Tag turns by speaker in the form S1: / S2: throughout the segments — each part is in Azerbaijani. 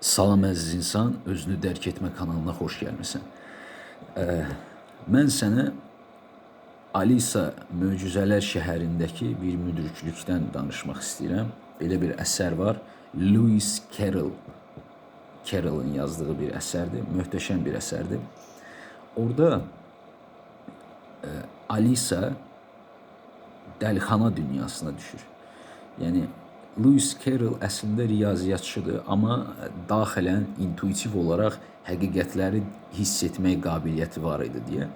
S1: Salam əziz insan, özünü dərk etmə kanalına xoş gəlmisən. Ə, mən sənə Alisa Möcüzələr şəhərindəki bir müdriklikdən danışmaq istəyirəm. Belə bir əsər var. Lewis Carroll Carroll'ın yazdığı bir əsərdir. Möhtəşəm bir əsərdir. Orada ə, Alisa dəlixana dünyasına düşür. Yəni Lewis Carroll əslində riyaziyyatçıdır, amma daxilən intuitiv olaraq həqiqətləri hiss etmək qabiliyyəti var idi deyə.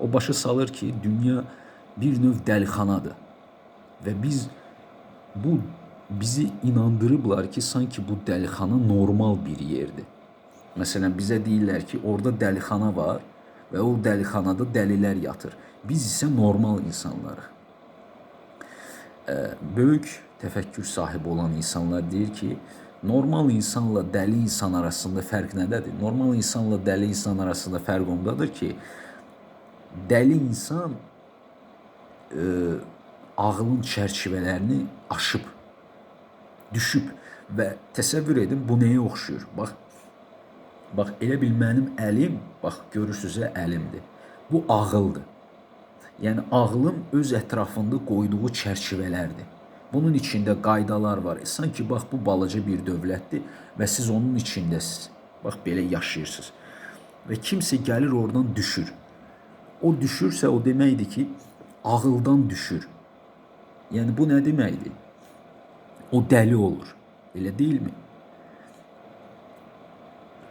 S1: O başa salır ki, dünya bir növ dəlixanadır və biz bu bizi inandırıblar ki, sanki bu dəlixana normal bir yerdir. Məsələn, bizə deyirlər ki, orada dəlixana var və o dəlixanada dəlilər yatır. Biz isə normal insanlarıq. Böyük təfəkkür sahibi olan insanlar deyir ki, normal insanla dəli insan arasında fərq nədədir? Normal insanla dəli insan arasında fərq ondadır ki, dəli insan e, ağlın çərçivələrini aşıb, düşüb və təsəvvür edin bu nəyə oxşuyur? Bax, bax elə bil mənim əlim, bax görürsünüzə əlimdir. Bu ağıldır. Yəni ağlın öz ətrafında qoyduğu çərçivələrdir. Bunun içində qaydalar var. Sanki bax bu balaca bir dövlətdir və siz onun içindəsiniz. Bax belə yaşayırsınız. Və kimsə gəlir oradan düşür. O düşürsə o deməkdir ki, ağıldan düşür. Yəni bu nə deməkdir? O dəli olur. Elə deyilmi?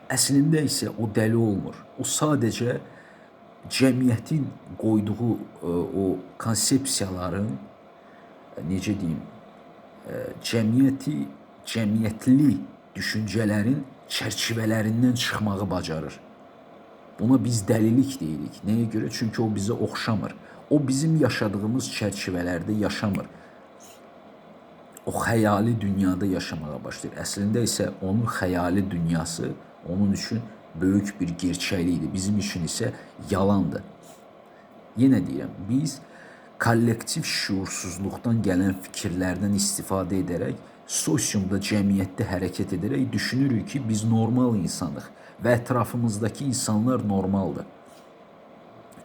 S1: Əslində isə o dəli olmur. O sadəcə cəmiyyətin qoyduğu ə, o konsepsiyaların ə, necə deyim, ə, cəmiyyəti cəmiyyətli düşüncələrin çərçivələrindən çıxmağı bacarır. Buna biz dəlilik deyirik. Nəyə görə? Çünki o bizə oxşamır. O bizim yaşadığımız çərçivələrdə yaşamır. O xəyali dünyada yaşamağa başlayır. Əslində isə onun xəyali dünyası onun üçün böyük bir gerçəklikdir. Bizim üçün isə yalandır. Yenə deyirəm, biz kollektiv şuursuzluqdan gələn fikirlərdən istifadə edərək sosiumda, cəmiyyətdə hərəkət edərək düşünürük ki, biz normal insanıq və ətrafımızdakı insanlar normaldır.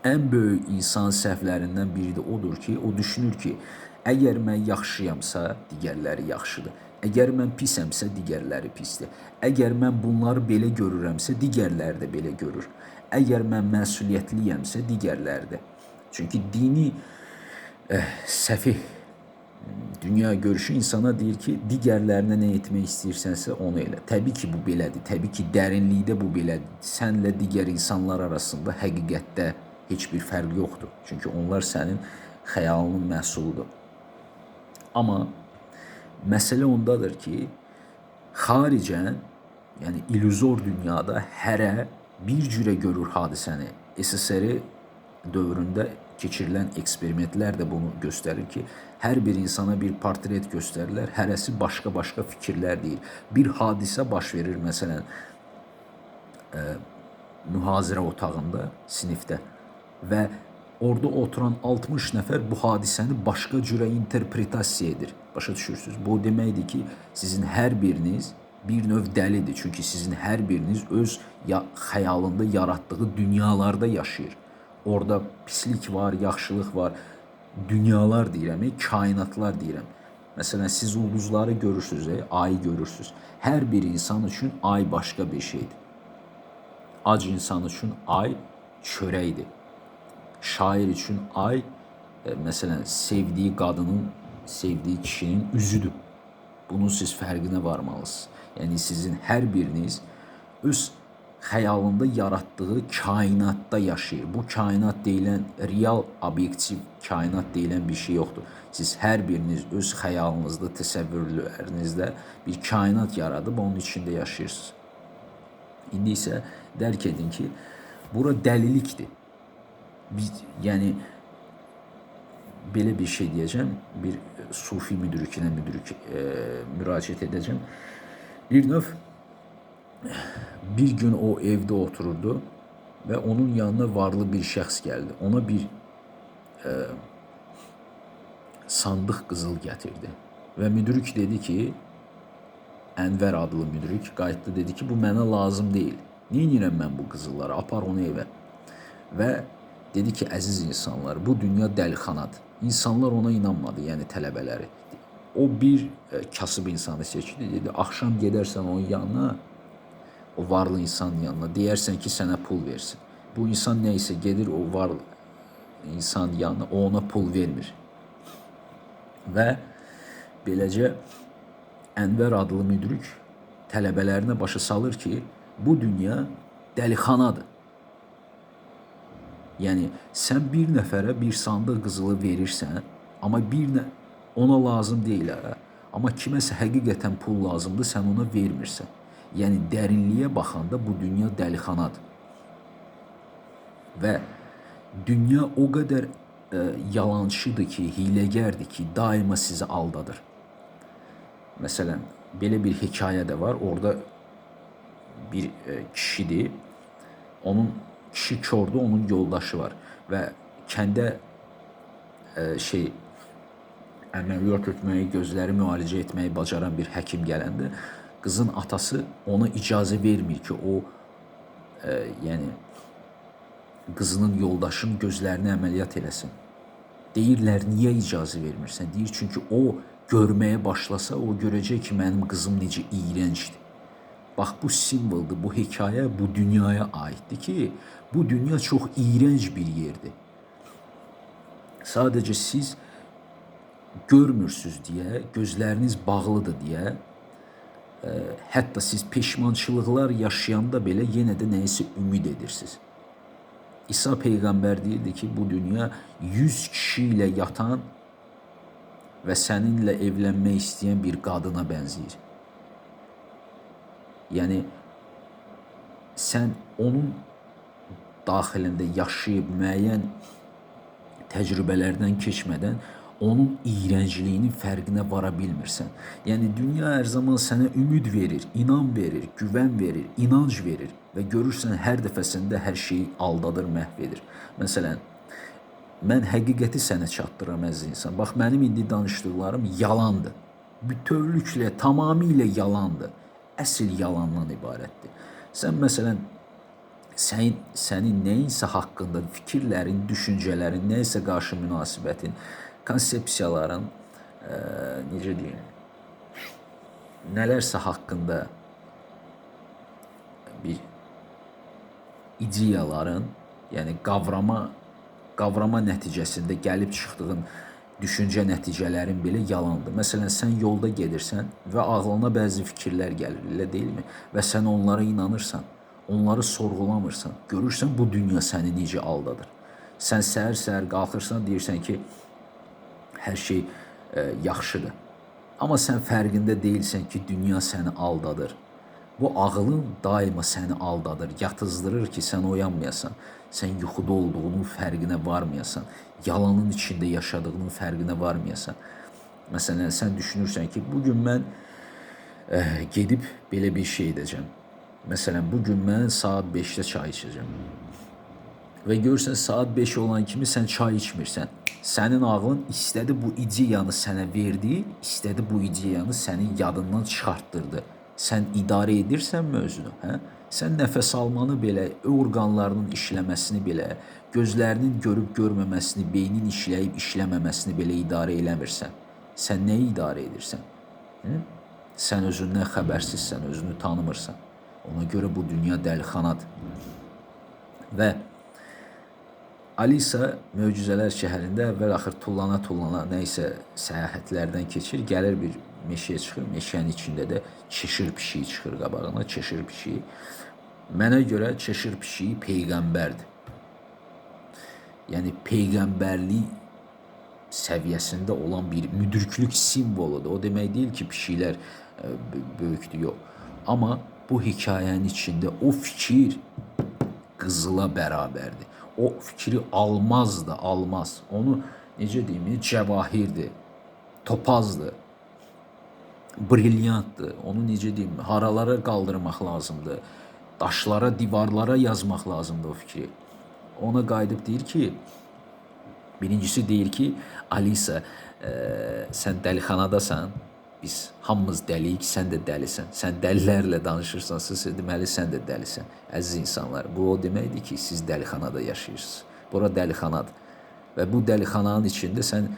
S1: Ən böyük insan səhvlərindən biri də odur ki, o düşünür ki, əgər mən yaxşıyamsa, digərləri yaxşıdır. Əgər mən pisəmsə, digərləri pisdir. Əgər mən bunları belə görürəmsə, digərləri də belə görür. Əgər mən məsuliyyətliyəmsə, digərləri də. Çünki dini eh, səfih dünya görüşü insana deyir ki, digərlərinə nə etmək istəyirsənsə onu elə. Təbii ki, bu belədir. Təbii ki, dərinlikdə bu belədir. Sənlə digər insanlar arasında həqiqətdə heç bir fərq yoxdur. Çünki onlar sənin xəyalının məhsuludur. Amma Məsələ ondadır ki, xaricən, yəni illüzor dünyada hərə bir cürə görür hadisəni. SSR dövründə keçirilən eksperimentlər də bunu göstərir ki, hər bir insana bir portret göstərirlər, hərəsi başqa-başqa fikirlər deyir. Bir hadisə baş verir məsələn, ə, mühazirə otağında, sinifdə və orada oturan 60 nəfər bu hadisəni başqa cürə interpretasiya edir. Başa düşürsüz? Bu deməkdir ki, sizin hər biriniz bir növ dəlidir. Çünki sizin hər biriniz öz ya xəyalında yaratdığı dünyalarda yaşayır. Orada pislik var, yaxşılıq var. Dünyalar deyirəm, kainatlar deyirəm. Məsələn, siz ulduzları görürsüz, ayı görürsüz. Hər bir insan üçün ay başqa bir şeydir. Ac insan üçün ay çörəkdir şair üçün ay e, məsələn sevdiyi qadının, sevdiyi kişinin üzüdür. Bunun siz fərqinə varmalısınız. Yəni sizin hər biriniz öz xəyalında yaratdığı kainatda yaşayır. Bu kainat deyilən real obyektiv kainat deyilən bir şey yoxdur. Siz hər biriniz öz xəyalınızda, təsəvvürlərinizdə bir kainat yaradıb onun içində yaşayırsınız. İndi isə dərk edin ki, bura dəlilikdir biz yəni belə bir şey deyəcəm, bir sufi müdrikinə müdrik e, müraciət edəcəm. Bir növ bir gün o evdə otururdu və onun yanına varlı bir şəxs gəldi. Ona bir e, sandıq qızıl gətirdi və müdrik dedi ki, Ənvər adlı müdrik qayıtdı dedi ki, bu mənə lazım deyil. Neynirəm mən bu qızılları? Apar onu evə. Və dedi ki, əziz insanlar, bu dünya dəlixanadır. İnsanlar ona inanmadı, yəni tələbələri. O bir e, kasıb insanı seçdi, dedi, axşam gedərsən onun yanına, o varlı insanın yanına, deyərsən ki, sənə pul versin. Bu insan nə isə gedir o var insan yanına, o ona pul vermir. Və beləcə Ənvər adlı müdrik tələbələrinə başa salır ki, bu dünya dəlixanadır. Yəni sən bir nəfərə bir sandıq qızılı verirsən, amma bir nə ona lazım deyil hə. Amma kiməsə həqiqətən pul lazımdır, sən ona vermirsən. Yəni dərinliyə baxanda bu dünya dəlixanadır. Və dünya o qədər ə, yalançıdır ki, hiləgərdir ki, daima sizi aldadır. Məsələn, belə bir hekayə də var. Orada bir e, kişidir. Onun kişi kördur, onun yoldaşı var və kəndə e, şey əməliyyat etməyi, gözləri müalicə etməyi bacaran bir həkim gələndə qızın atası ona icazə vermir ki, o e, yəni qızının yoldaşın gözlərini əməliyyat eləsin. Deyirlər, niyə icazə vermirsən? Deyir, çünki o görməyə başlasa, o görəcək ki, mənim qızım necə iyrəncdir. Bax bu simvoldur, bu hekayə bu dünyaya aiddir ki, bu dünya çox iyrənc bir yerdir. Sadəcə siz görmürsüz deyə, gözləriniz bağlıdır deyə, ə, hətta siz peşmançılıqlar yaşayanda belə yenə də nəyisə ümid edirsiniz. İsa peyğəmbər deyirdi ki, bu dünya 100 kişi ilə yatan və səninlə evlənmək istəyən bir qadına bənzəyir. Yəni sən onun daxilində yaşayıb müəyyən təcrübələrdən keçmədən onun iyrəncliyinin fərqinə vara bilmirsən. Yəni dünya hər zaman sənə ümid verir, inan verir, güvən verir, inanc verir və görürsən hər dəfəsində hər şeyi aldadır, məhv edir. Məsələn, mən həqiqəti sənə çatdıram əziz insan. Bax mənim indi danışdıqlarım yalandır. Bütövlüklə, tamamilə yalandır. Əsl yalandan ibarətdir. Sən məsələn sənin sənin nəyinsə haqqında fikirlərin, düşüncələrin, nəysə qarşı münasibətin, konsepsiyaların, ə, necə deyim, nələrsə haqqında bir ideyaların, yəni qavrama qavrama nəticəsində gəlib çıxdığın düşüncə nəticələrin belə yalandır. Məsələn, sən yolda gedirsən və ağlına bəzi fikirlər gəlir, elə deyilmi? Və sən onlara inanırsan, onları sorğulamırsan. Görürsən bu dünya səni necə aldadır. Sən səhər-səhər qalxırsan, deyirsən ki, hər şey e, yaxşıdır. Amma sən fərqində deyilsən ki, dünya səni aldadır. Bu ağılın daima səni aldadır, yatızdırır ki, sən oyanmayasan, sən yuxuda olduğunun fərqinə varmayasan, yalanın içində yaşadığının fərqinə varmayasan. Məsələn, sən düşünürsən ki, bu gün mən ə, gedib belə bir şey edəcəm. Məsələn, bu gün mən saat 5-də çay içəcəm. Və görürsən saat 5 olan kimi sən çay içmirsən. Sənin ağlın istədi bu ideyanı sənə verdi, istədi bu ideyanı sənin yadından çıxartdırdı sən idarə edirsənmi özünü, hə? Sən nəfəs almanı belə, orqanlarının işləməsini belə, gözlərinin görüb görməməsini, beynin işləyib işləməməsini belə idarə eləmirsən. Sən nəyi idarə edirsən? Hı? Sən özündən xəbərsizsən, özünü tanımırsan. Ona görə bu dünya dəlixanadır. Və Alisa möcüzələr şəhərində əvvəl axır tullana-tullana nə isə səyahətlərdən keçir, gəlir bir meşəyə çıxır. Meşənin içində də çeşir pişiyi çıxır qabağına, çeşir pişiyi. Mənə görə çeşir pişiyi peyğəmbərdir. Yəni peyğəmbərlik səviyyəsində olan bir müdriklük simvoludur. O demək deyil ki, pişiklər ə, böyükdür, yox. Amma bu hekayənin içində o fikir qızıla bərabərdir. O fikri almaz da almaz. Onu necə deyim, cəvahirdir, topazdır brilyantdır. Onu necə deyim, haralara qaldırmaq lazımdır. Daşlara, divarlara yazmaq lazımdır o fikri. Ona qayıdıb deyir ki, birincisi deyir ki, Alisa, e, sən dəlixanadasan, Biz hamımız dəliyik, sən də dəlisən. Sən dəlilərlə danışırsansa, deməli sən də dəlisən. Əziz insanlar, bu o deməkdir ki, siz dəlixanada yaşayırsınız. Bura dəlixanadır. Və bu dəlixananın içində sən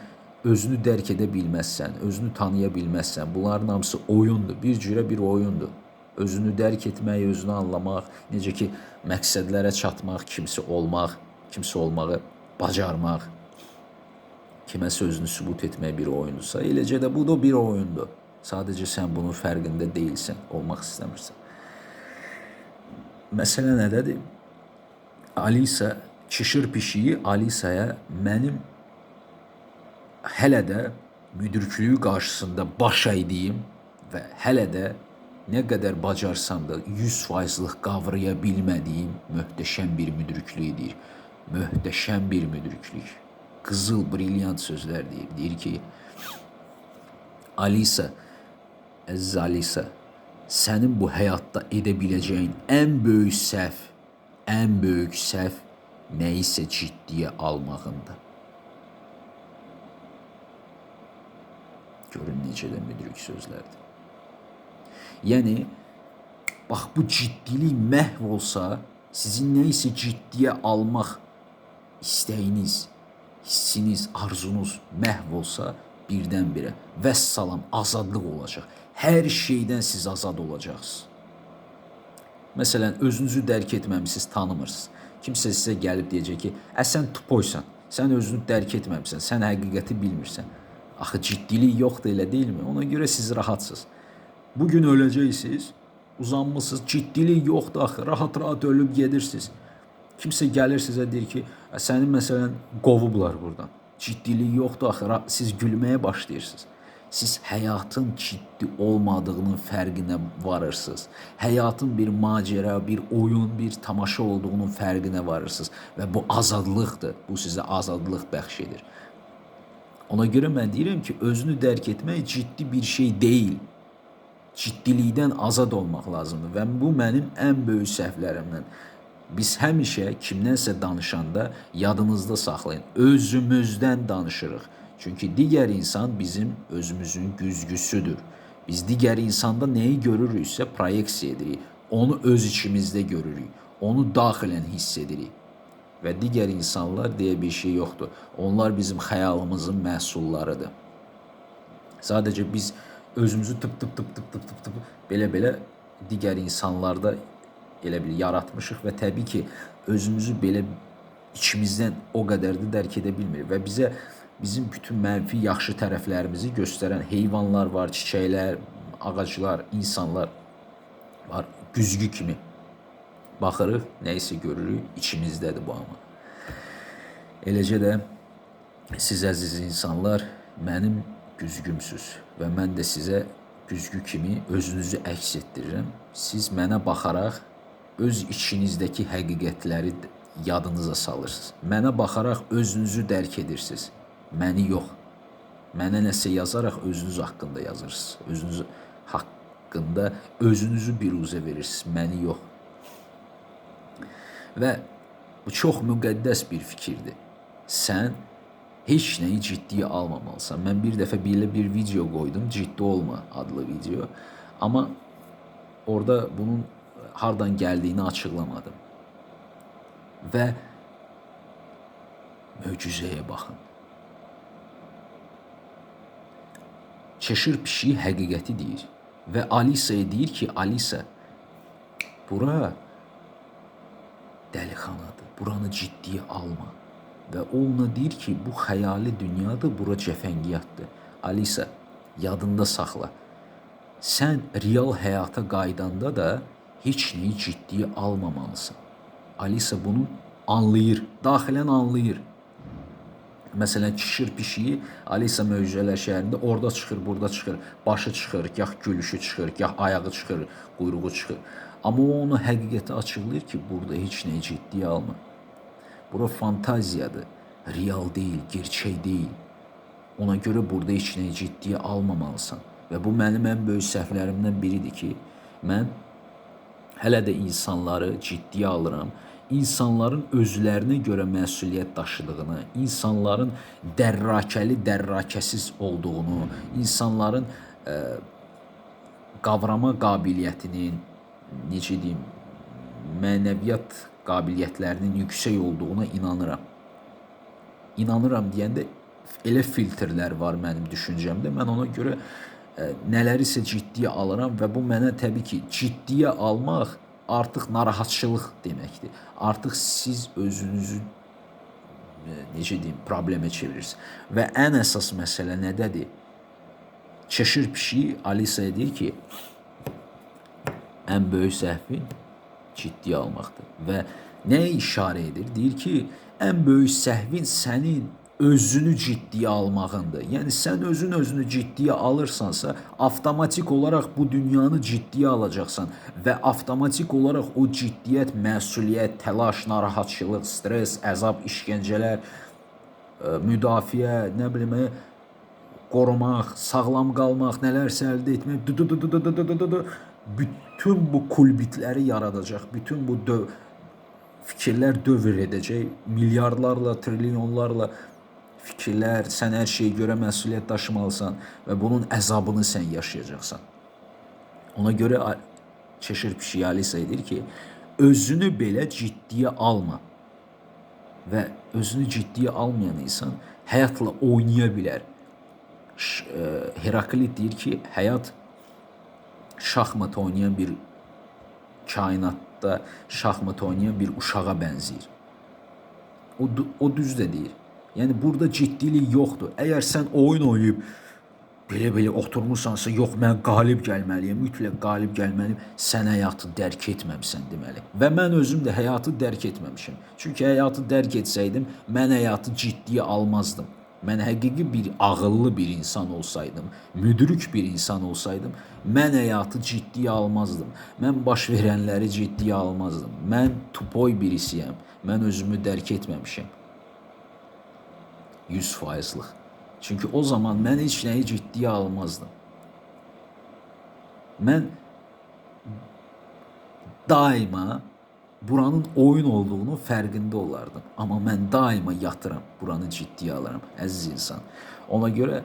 S1: özünü dərk edə bilməzsən, özünü tanıya bilməzsən. Bunların hamısı oyundur. Bir cürə bir oyundur. Özünü dərk etmək, özünü anlamaq, necə ki məqsədlərə çatmaq, kimsə olmaq, kimsə olmağı bacarmaq, kiməsə özünü sübut etmək bir oyundursa, eləcə də bu da bir oyundur. Sadəcə sən bunun fərqində deyilsən, olmaq istəmirsən. Məsələ nədədir? Alisa çişir pişiyi Alisaya mənim hələ də müdürklüyü qarşısında baş əydiyim və hələ də nə qədər bacarsam da 100%lıq qavraya bilmədiyim möhtəşəm bir müdürklükdür. Möhtəşəm bir müdürklük. Qızıl, brilyant sözlər deyir. Deyir ki, Alisa, əziz Alisa, sənin bu həyatda edə biləcəyin ən böyük səhv, ən böyük səhv nəyisə ciddiyə almağındır. Görün necə də müdrik sözlərdir. Yəni bax bu ciddilik məhv olsa, sizin nə isə ciddiyə almaq istəyiniz, hissiniz, arzunuz məhv olsa, birdən-birə vəssalam azadlıq olacaq. Hər şeydən siz azad olacaqsınız. Məsələn, özünüzü dərk etməmisiniz, tanımırsınız. Kimsə sizə gəlib deyəcək ki, "Ə sən tupoysan, sən özünü dərk etməmisən, sən həqiqəti bilmirsən." Axı ciddilik yoxdur elə deyilmi? Ona görə siz rahatsınız. Bu gün öləcəksiniz, uzanmısınız, ciddilik yoxdur axı, rahat-rahat ölüb gedirsiniz. Kimsə gəlir sizə deyir ki, "Ə, səni məsələn qovublar burdan. Ciddilik yoxdur axı, siz gülməyə başlayırsınız. Siz həyatın ciddi olmadığının fərqinə varırsınız. Həyatın bir macera, bir oyun, bir tamaşa olduğunun fərqinə varırsınız və bu azadlıqdır. Bu sizə azadlıq bəxş edir. Ona görə mən deyirəm ki, özünü dərk etmək ciddi bir şey deyil. Ciddilikdən azad olmaq lazımdır və bu mənim ən böyük səhvlərimdən. Biz həmişə kimdənsə danışanda yadınızda saxlayın. Özümüzdən danışırıq. Çünki digər insan bizim özümüzün güzgüsüdür. Biz digər insanda nəyi görürüksə proyeksiya edirik. Onu öz içimizdə görürük. Onu daxilən hiss edirik. Və digər insanlar deyə bir şey yoxdur. Onlar bizim xəyalımızın məhsullarıdır. Sadəcə biz özümüzü tıp tıp tıp tıp tıp tıp tıp belə-belə digər insanlarda elə bil yaratmışıq və təbii ki, özümüzü belə içimizdən o qədər də dərk edə bilmirik və bizə bizim bütün mənfi, yaxşı tərəflərimizi göstərən heyvanlar var, çiçəklər, ağaclar, insanlar var, güzgü kimi. Baxırıq, nə isə görürük, içimizdədir bu amma. Eləcə də siz əziz insanlar mənim güzgümsüz və mən də sizə güzgü kimi özünüzü əks etdirirəm. Siz mənə baxaraq öz içinizdəki həqiqətləri yadınıza salırsınız. Mənə baxaraq özünüzü dərk edirsiniz. Məni yox. Mənə nəsə yazaraq özünüz haqqında yazırsınız. Özünüz haqqında özünüzü biruzə verirsiniz. Məni yox. Və bu çox müqəddəs bir fikirdir. Sən heç nəyi ciddiyə almamalısan. Mən bir dəfə belə bir video qoydum, Ciddi olma adlı video. Amma orada bunun hardan gəldiyini açıqlamadım. Və möcüzəyə baxın. Çeşir pişiyi həqiqəti deyir və Alisaya deyir ki, Alisa bura dəlixanadır. Buranı ciddiyə alma. Və o ona deyir ki, bu xəyali dünyadır, bura cəfəngiyatdır. Alisa, yadında saxla. Sən real həyata qaydanda da heç nəyi ciddiyə almamalısan. Alisa bunu anlayır, daxilən anlayır. Məsələn, kişir pişiyi Alisa möcüzələr şəhərində orada çıxır, burada çıxır, başı çıxır, gah gülüşü çıxır, gah ayağı çıxır, quyruğu çıxır. Amma o ona həqiqəti açıqlayır ki, burada heç nəyi ciddiyə alma. Bura fantaziyadır, real deyil, gerçək deyil. Ona görə burada heç nəyi ciddiyə almamalısan. Və bu mənim ən böyük səhvlərimdən biridir ki, mən hələ də insanları ciddiyə alıram. İnsanların özlərinə görə məsuliyyət daşıdığını, insanların dərrakəli, dərrakəsiz olduğunu, insanların qavrama qabiliyyətinin, necə deyim, mənəviyyat qabiliyyətlərinin yüksək olduğuna inanıram. İnanıram deyəndə elə filtrlər var mənim düşüncəmdə. Mən ona görə ə, nələrisə ciddiyə alıram və bu mənə təbii ki, ciddiyə almaq artıq narahatçılıq deməkdir. Artıq siz özünüzü ə, necə deyim, problemə çevirirsiniz. Və ən əsas məsələ nədədir? Çeşir pişiyi Alisaya deyir ki, ən böyük səhvin ciddiyə almaqdır. Və nəyə işarə edir? Deyir ki, ən böyük səhvin sənin özünü ciddiyə almağındır. Yəni sən özün özünü ciddiyə alırsansa, avtomatik olaraq bu dünyanı ciddiyə alacaqsan və avtomatik olaraq o ciddiyyət, məsuliyyət, təlaş, narahatçılıq, stres, əzab, işgəncələr, müdafiə, nə bilim, qorumaq, sağlam qalmaq, nələrsə əldə etmək, bütün bu kulbitləri yaradacaq, bütün bu döv fikirlər dövr edəcək, milyardlarla, trilyonlarla fikirlər, sən hər şeyi görə məsuliyyət daşımalısan və bunun əzabını sən yaşayacaqsan. Ona görə Çeşir Pşiyalisa edir ki, özünü belə ciddiyə alma. Və özünü ciddiyə almayan insan həyatla oynaya bilər. E, Heraklit deyir ki, həyat şahmat oynayan bir kainatda şahmat oynayan bir uşağa bənzəyir. O, o düz də deyir. Yəni burada ciddilik yoxdur. Əgər sən oyun oynayıb belə-belə oturmusansa, yox mən qalib gəlməliyəm, mütləq qalib gəlməliyəm. Sən həyatı dərk etməmisən deməli. Və mən özüm də həyatı dərk etməmişəm. Çünki həyatı dərk etsəydim, mən həyatı ciddiyə almazdım. Mən həqiqi bir ağıllı bir insan olsaydım, müdrik bir insan olsaydım, mən həyatı ciddiyə almazdım. Mən baş verənləri ciddiyə almazdım. Mən tupoy birisiyəm. Mən özümü dərk etməmişəm. 100 faizlıq. Çünki o zaman mən heç nəyi ciddiyə almazdım. Mən daima buranın oyun olduğunu fərqində olardım. Amma mən daima yatıram, buranı ciddiyə alıram, əziz insan. Ona görə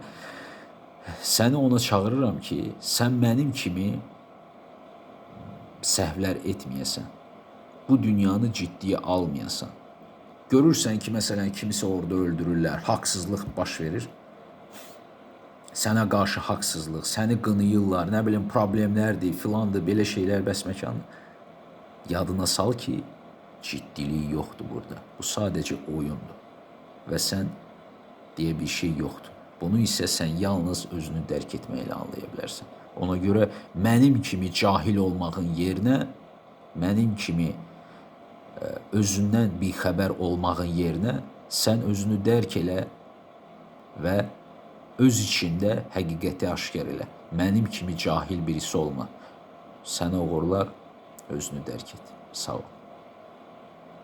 S1: səni ona çağırıram ki, sən mənim kimi səhvlər etməyəsən. Bu dünyanı ciddiyə almayasan. Görürsən ki, məsələn, kimisi orada öldürürlər, haqsızlıq baş verir. Sənə qarşı haqsızlıq, səni qınayırlar, nə bilim problemlərdir, filandır, belə şeylər bəsməkan. Yadına sal ki, ciddilik yoxdur burada. Bu sadəcə oyundur. Və sən deyə bir şey yoxdur. Bunu isə sən yalnız özünü dərk etməklə anlaya bilərsən. Ona görə mənim kimi cahil olmağın yerinə mənim kimi ə, özündən bir xəbər olmağın yerinə sən özünü dərk elə və öz içində həqiqəti aşkar elə. Mənim kimi cahil birisi olma. Sənə uğurlar, özünü dərk et. Sağ ol.